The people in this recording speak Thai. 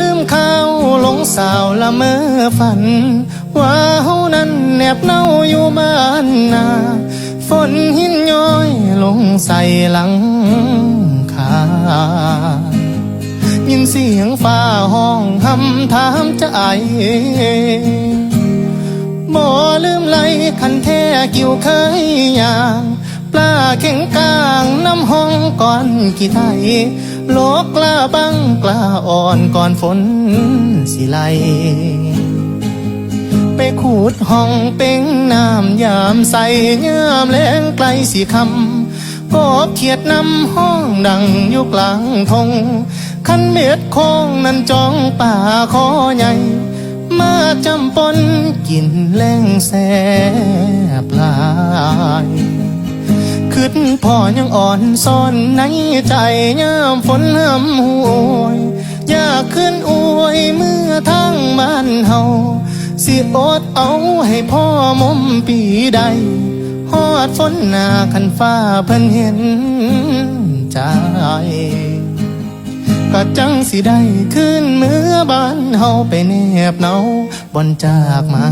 ลืมเข้าหลงสาวละเมอฝัน ว่าเฮานั้นแนบเน่าอยู่บ้านนาฝนหินย้อยลงใส่หลังคายินเสียงฟ้าห้องคำถามใจบ่ลืมไหลคันแท้กิ่วเคยยาง ปลาเข่งกลางน้ำห้องก่อนกี่ไทย โลกกล้าบังกล้าอ่อนก่อนฝนสิไหลไปขูดห้องเป็งน้ำยามใส่ยามแรงไกลสีคำกบเขียดนำห้องดังอยู่กลางทงคันเม็ดคงนั้นจ้องป่าคอใหญ่ มาจำปนกินแรงแสบหล พ่อยังอ่อนซ่อนในใจยามฝนห้ำหวยอยากขึ้นอวยเมื่อทางบ้านเฮาสิอดเอาให้พ่อมมปีใดฮอดฝนหนาคันฟ้าเพิ่นเห็นใจก็จังสิได้ขึ้นเมื่อบ้านเฮาไปแนบเนาบอนจากมา